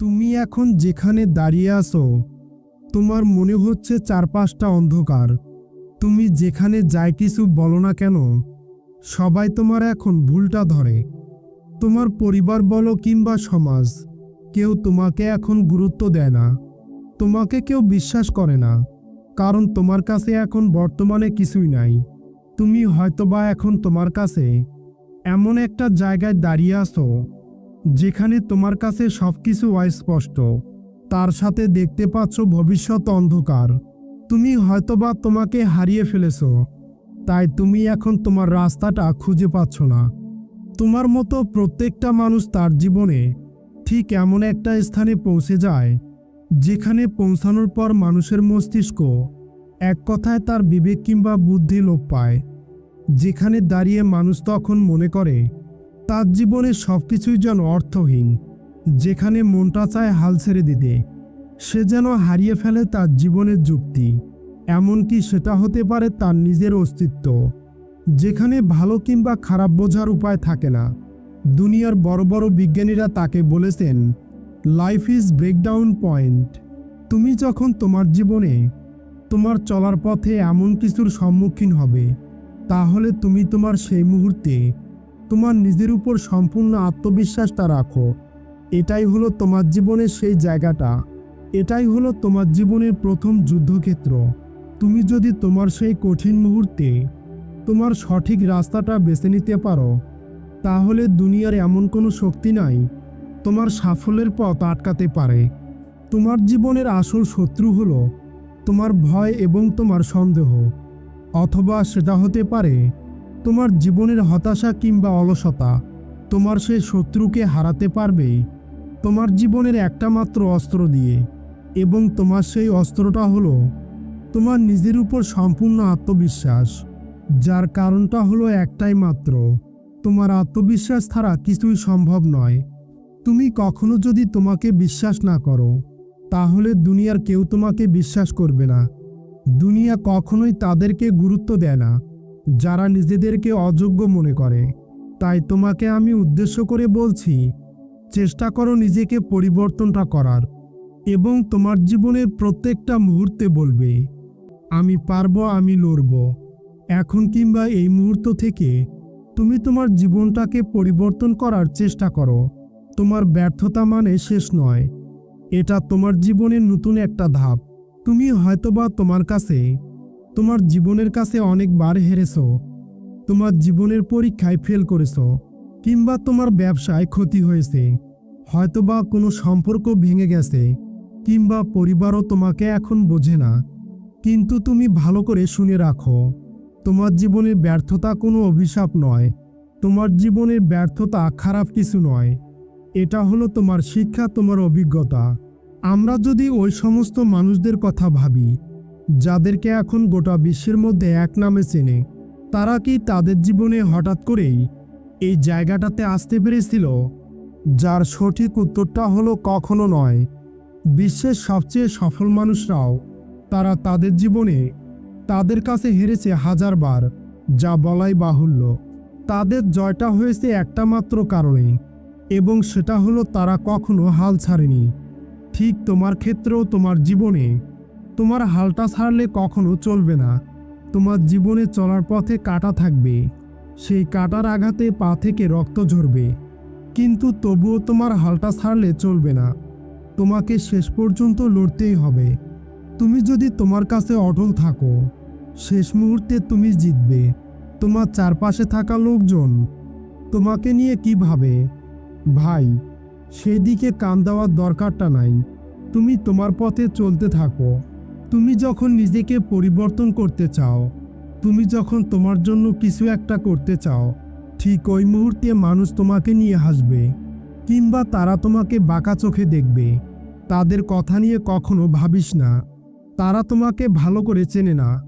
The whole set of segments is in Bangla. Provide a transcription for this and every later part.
তুমি এখন যেখানে দাঁড়িয়ে আছো, তোমার মনে হচ্ছে চারপাশটা অন্ধকার। তুমি যেখানে যাই কিছু বলো না কেন, সবাই তোমার এখন ভুলটা ধরে। তোমার পরিবার বলো কিংবা সমাজ, কেউ তোমাকে এখন গুরুত্ব দেয় না। তোমাকে কেউ বিশ্বাস করে না, কারণ তোমার কাছে এখন বর্তমানে কিছুই নাই। তুমি হয়তোবা এখন তোমার কাছে এমন একটা জায়গায় দাঁড়িয়ে আছো যেখানে তোমার কাছে সব কিছু অস্পষ্ট, তার সাথে দেখতে পাচ্ছ ভবিষ্যৎ অন্ধকার। তুমি হয়তোবা তোমাকে হারিয়ে ফেলেছো, তাই তুমি এখন তোমার রাস্তাটা খুঁজে পাচ্ছ না। তোমার মতো প্রত্যেকটা মানুষ তার জীবনে ঠিক এমন একটা স্থানে পৌঁছে যায়, যেখানে পৌঁছানোর পর মানুষের মস্তিষ্ক এক কথায় তার বিবেক কিংবা বুদ্ধি লোপ পায়, যেখানে দাঁড়িয়ে মানুষ তখন মনে করে তার জীবনে সব কিছুই যেন অর্থহীন। যেখানে মনটা চায় হাল ছেড়ে দিতে, সে যেন হারিয়ে ফেলে তার জীবনের যুক্তি। এমনকি সেটা হতে পারে তার নিজের অস্তিত্ব। যেখানে ভালো কিংবা খারাপ বোঝার উপায় থাকে না। দুনিয়ার বড় বড় বিজ্ঞানীরা তাকে বলেছেন লাইফ ইজ ব্রেকডাউন পয়েন্ট তুমি যখন তোমার জীবনে, তোমার চলার পথে এমন কিছুর সম্মুখীন হবে, তাহলে তুমি তোমার সেই মুহূর্তে তোমার নিজের উপর সম্পূর্ণ আত্মবিশ্বাসটা রাখো। এটাই হলো তোমার জীবনের সেই জায়গাটা। এটাই হলো তোমার জীবনের প্রথম যুদ্ধক্ষেত্র। তুমি যদি তোমার সেই কঠিন মুহূর্তে তোমার সঠিক রাস্তাটা বেছে নিতে পারো, তাহলে দুনিয়ার এমন কোনো শক্তি নাই তোমার সাফল্যের পথ আটকাতে পারে। তোমার জীবনের আসল শত্রু হলো তোমার ভয় এবং তোমার সন্দেহ। অথবা সেটা হতে পারে তোমার জীবনের হতাশা কিংবা অলসতা তোমার সেই শত্রুকে হারাতে পারবে। তোমার জীবনের একটা মাত্র অস্ত্র দিয়ে এবং তোমার সেই অস্ত্রটা হলো তোমার নিজের উপর সম্পূর্ণ আত্মবিশ্বাস। যার কারণটা হলো একটাই মাত্র, তোমার আত্মবিশ্বাস ছাড়া কিছুই সম্ভব নয়। তুমি কখনো যদি তোমাকে বিশ্বাস না করো, তাহলে দুনিয়ার কেউ তোমাকে বিশ্বাস করবে না। দুনিয়া কখনোই তাদেরকে গুরুত্ব দেয় না। যারা নিজেদেরকে অযোগ্য মনে করে। তাই তোমাকে আমি উদ্দেশ্য করে বলছি, চেষ্টা করো নিজেকে পরিবর্তনটা করার এবং তোমার জীবনের প্রত্যেকটা মুহূর্তে বলবে, আমি পারব, আমি লড়ব। এখন কিংবা এই মুহূর্ত থেকে তুমি তোমার জীবনটাকে পরিবর্তন করার চেষ্টা করো। তোমার ব্যর্থতা মানে শেষ নয়। এটা তোমার জীবনের নতুন একটা ধাপ। তুমি হয়তোবা তোমার কাছে তোমার জীবনের কাছে অনেকবার হেরেছো, তোমার জীবনের পরীক্ষায় ফেল করেছ, কিংবা তোমার ব্যবসায় ক্ষতি হয়েছে, হয়তোবা কোনো সম্পর্ক ভেঙে গেছে, কিংবা পরিবারও তোমাকে এখন বোঝে না। কিন্তু তুমি ভালো করে শুনে রাখো, তোমার জীবনের ব্যর্থতা কোনো অভিশাপ নয়, তোমার জীবনের ব্যর্থতা খারাপ কিছু নয়। এটা হলো তোমার শিক্ষা, তোমার অভিজ্ঞতা। আমরা যদি ওই সমস্ত মানুষদের কথা ভাবি যাদেরকে এখন গোটা বিশ্বের মধ্যে এক নামে চেনে, তারা কি তাদের জীবনে হঠাৎ করেই এই জায়গাটাতে আসতে পেরেছিল? যার সঠিক উত্তরটা হলো কখনো নয়। বিশ্বের সবচেয়ে সফল মানুষরাও তারা তাদের জীবনে তাদের কাছে হেরেছে হাজারবার, যা বলাই বাহুল্য। তাদের জয়টা হয়েছে একটা মাত্র কারণে, এবং সেটা হলো তারা কখনো হাল ছাড়েনি। ঠিক তোমার ক্ষেত্রেও তোমার জীবনে তোমার হালটা ছাড়লে কখনো চলবে না। তোমার জীবনে চলার পথে কাটা থাকবে। সেই কাটার আঘাতে পা থেকে রক্ত ঝরবে। কিন্তু তবুও তোমার হালটা ছাড়লে চলবে না। তোমাকে শেষ পর্যন্ত লড়তেই হবে। তুমি যদি তোমার কাছে অটল থাকো, শেষ মুহূর্তে তুমি জিতবে। তোমার চারপাশে থাকা লোকজন, তোমাকে নিয়ে কি ভাবে? ভাই, সেদিকে কান দেওয়ার দরকারটা নাই। তুমি তোমার পথে চলতে থাকো। তুমি যখন নিজেকে পরিবর্তন করতে চাও, তুমি যখন তোমার জন্য কিছু একটা করতে চাও, ঠিক ওই মুহূর্তে মানুষ তোমাকে নিয়ে হাসবে, কিংবা তারা তোমাকে বাঁকা চোখে দেখবে। তাদের কথা নিয়ে কখনো ভাবিস না। তারা তোমাকে ভালো করে চেনে না।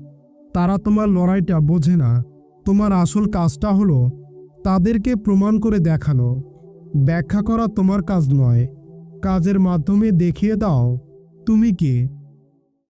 তারা তোমার লড়াইটা বোঝে না। তোমার আসল কাজটা হলো তাদেরকে প্রমাণ করে দেখানো। ব্যাখ্যা করা তোমার কাজ নয়। কাজের মাধ্যমে দেখিয়ে দাও, তুমি কে?